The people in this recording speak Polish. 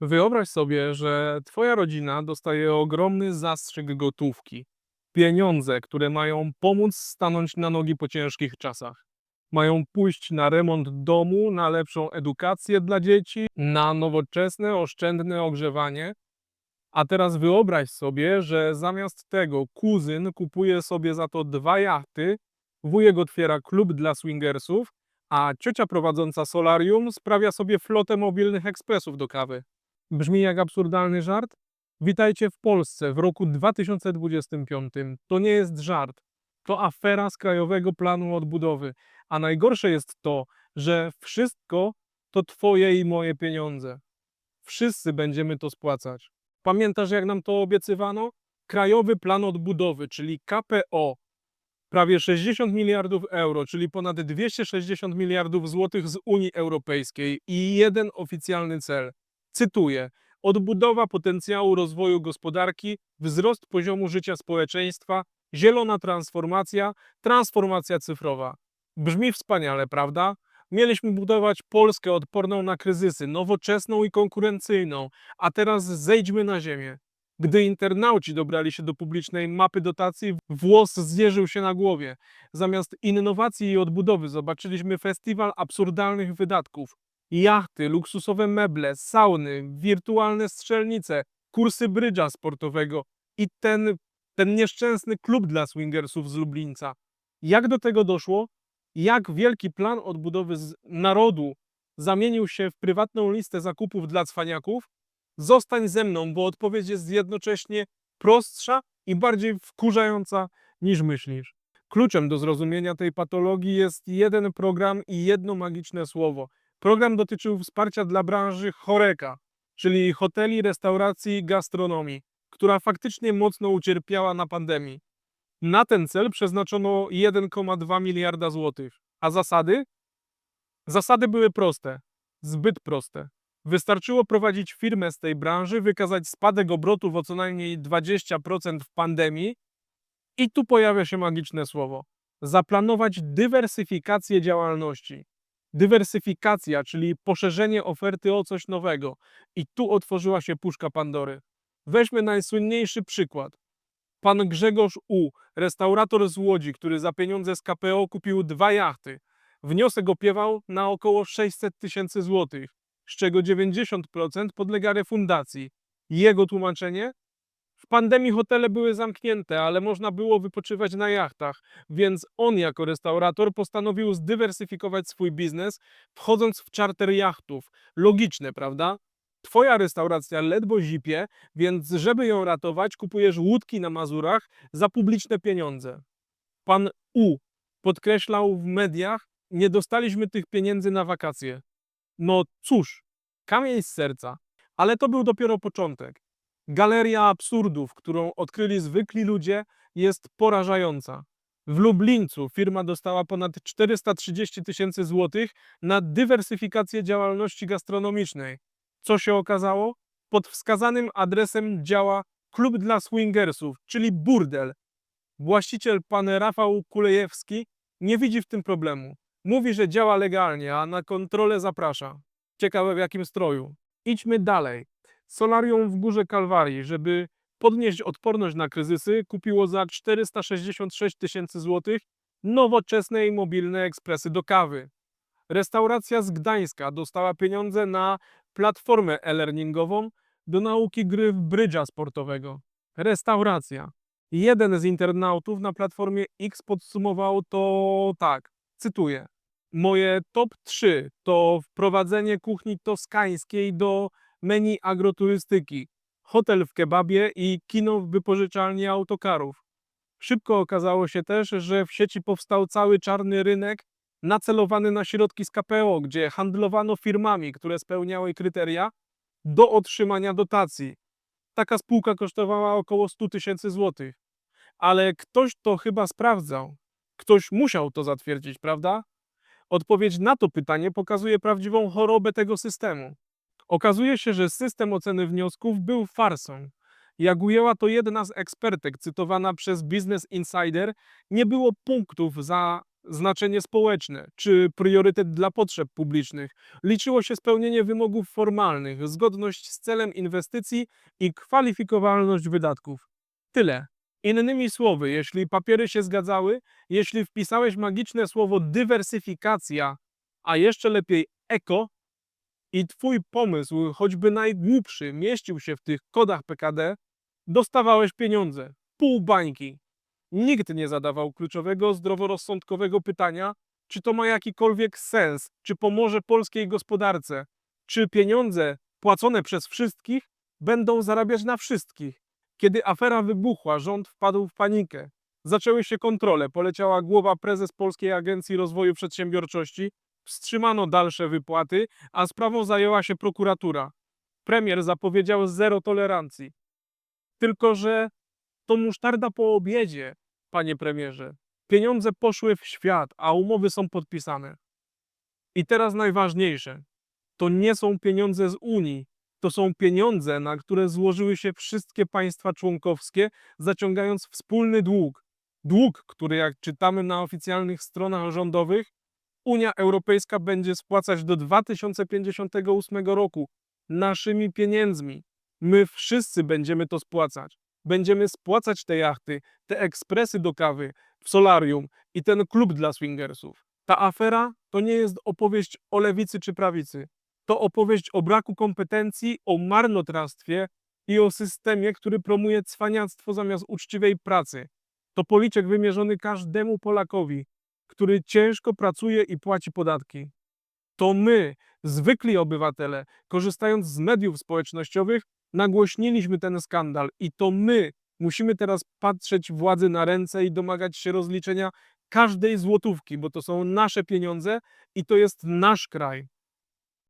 Wyobraź sobie, że twoja rodzina dostaje ogromny zastrzyk gotówki. Pieniądze, które mają pomóc stanąć na nogi po ciężkich czasach. Mają pójść na remont domu, na lepszą edukację dla dzieci, na nowoczesne, oszczędne ogrzewanie. A teraz wyobraź sobie, że zamiast tego kuzyn kupuje sobie za to dwa jachty, wujek otwiera klub dla swingersów, a ciocia prowadząca solarium sprawia sobie flotę mobilnych ekspresów do kawy. Brzmi jak absurdalny żart? Witajcie w Polsce w roku 2025. To nie jest żart. To afera z Krajowego Planu Odbudowy. A najgorsze jest to, że wszystko to Twoje i moje pieniądze. Wszyscy będziemy to spłacać. Pamiętasz, jak nam to obiecywano? Krajowy Plan Odbudowy, czyli KPO. Prawie 60 miliardów euro, czyli ponad 260 miliardów złotych z Unii Europejskiej i jeden oficjalny cel. Cytuję: odbudowa potencjału rozwoju gospodarki, wzrost poziomu życia społeczeństwa, zielona transformacja, transformacja cyfrowa. Brzmi wspaniale, prawda? Mieliśmy budować Polskę odporną na kryzysy, nowoczesną i konkurencyjną, a teraz zejdźmy na ziemię. Gdy internauci dobrali się do publicznej mapy dotacji, włos zjeżył się na głowie. Zamiast innowacji i odbudowy zobaczyliśmy festiwal absurdalnych wydatków. Jachty, luksusowe meble, sauny, wirtualne strzelnice, kursy brydża sportowego i ten, ten nieszczęsny klub dla swingersów z Lublińca. Jak do tego doszło? Jak wielki plan odbudowy narodu zamienił się w prywatną listę zakupów dla cwaniaków? Zostań ze mną, bo odpowiedź jest jednocześnie prostsza i bardziej wkurzająca niż myślisz. Kluczem do zrozumienia tej patologii jest jeden program i jedno magiczne słowo. Program dotyczył wsparcia dla branży choreka, czyli hoteli, restauracji gastronomii, która faktycznie mocno ucierpiała na pandemii. Na ten cel przeznaczono 1,2 miliarda złotych. A zasady? Zasady były proste, zbyt proste. Wystarczyło prowadzić firmę z tej branży, wykazać spadek obrotów o co najmniej 20% w pandemii i tu pojawia się magiczne słowo. Zaplanować dywersyfikację działalności. Dywersyfikacja, czyli poszerzenie oferty o coś nowego. I tu otworzyła się puszka Pandory. Weźmy najsłynniejszy przykład. Pan Grzegorz U., restaurator z Łodzi, który za pieniądze z KPO kupił dwa jachty. Wniosek opiewał na około 600 tysięcy złotych, z czego 90% podlega refundacji. Jego tłumaczenie? W pandemii hotele były zamknięte, ale można było wypoczywać na jachtach, więc on jako restaurator postanowił zdywersyfikować swój biznes, wchodząc w czarter jachtów. Logiczne, prawda? Twoja restauracja ledwo zipie, więc żeby ją ratować, kupujesz łódki na Mazurach za publiczne pieniądze. Pan U podkreślał w mediach, nie dostaliśmy tych pieniędzy na wakacje. No cóż, kamień z serca, ale to był dopiero początek. Galeria absurdów, którą odkryli zwykli ludzie, jest porażająca. W Lublińcu firma dostała ponad 430 tysięcy złotych na dywersyfikację działalności gastronomicznej. Co się okazało? Pod wskazanym adresem działa klub dla swingersów, czyli burdel. Właściciel pan Rafał Kulejewski nie widzi w tym problemu. Mówi, że działa legalnie, a na kontrolę zaprasza. Ciekawe w jakim stroju. Idźmy dalej. Solarium w Górze Kalwarii, żeby podnieść odporność na kryzysy, kupiło za 466 tysięcy złotych nowoczesne i mobilne ekspresy do kawy. Restauracja z Gdańska dostała pieniądze na platformę e-learningową do nauki gry w brydża sportowego. Restauracja. Jeden z internautów na platformie X podsumował to tak, cytuję. Moje top 3 to wprowadzenie kuchni toskańskiej do menu agroturystyki, hotel w kebabie i kino w wypożyczalni autokarów. Szybko okazało się też, że w sieci powstał cały czarny rynek nacelowany na środki z KPO, gdzie handlowano firmami, które spełniały kryteria do otrzymania dotacji. Taka spółka kosztowała około 100 tysięcy złotych. Ale ktoś to chyba sprawdzał. Ktoś musiał to zatwierdzić, prawda? Odpowiedź na to pytanie pokazuje prawdziwą chorobę tego systemu. Okazuje się, że system oceny wniosków był farsą. Jak ujęła to jedna z ekspertek cytowana przez Business Insider, nie było punktów za znaczenie społeczne czy priorytet dla potrzeb publicznych. Liczyło się spełnienie wymogów formalnych, zgodność z celem inwestycji i kwalifikowalność wydatków. Tyle. Innymi słowy, jeśli papiery się zgadzały, jeśli wpisałeś magiczne słowo dywersyfikacja, a jeszcze lepiej eko, i twój pomysł, choćby najgłupszy, mieścił się w tych kodach PKD, dostawałeś pieniądze. Pół bańki. Nikt nie zadawał kluczowego, zdroworozsądkowego pytania, czy to ma jakikolwiek sens, czy pomoże polskiej gospodarce, czy pieniądze płacone przez wszystkich będą zarabiać na wszystkich. Kiedy afera wybuchła, rząd wpadł w panikę. Zaczęły się kontrole, poleciała głowa prezes Polskiej Agencji Rozwoju Przedsiębiorczości, wstrzymano dalsze wypłaty, a sprawą zajęła się prokuratura. Premier zapowiedział zero tolerancji. Tylko, że to musztarda po obiedzie, panie premierze. Pieniądze poszły w świat, a umowy są podpisane. I teraz najważniejsze. To nie są pieniądze z Unii. To są pieniądze, na które złożyły się wszystkie państwa członkowskie, zaciągając wspólny dług. Dług, który jak czytamy na oficjalnych stronach rządowych, Unia Europejska będzie spłacać do 2058 roku naszymi pieniędzmi. My wszyscy będziemy to spłacać. Będziemy spłacać te jachty, te ekspresy do kawy w solarium i ten klub dla swingersów. Ta afera to nie jest opowieść o lewicy czy prawicy. To opowieść o braku kompetencji, o marnotrawstwie i o systemie, który promuje cwaniactwo zamiast uczciwej pracy. To policzek wymierzony każdemu Polakowi, który ciężko pracuje i płaci podatki. To my, zwykli obywatele, korzystając z mediów społecznościowych, nagłośniliśmy ten skandal i to my musimy teraz patrzeć władzy na ręce i domagać się rozliczenia każdej złotówki, bo to są nasze pieniądze i to jest nasz kraj.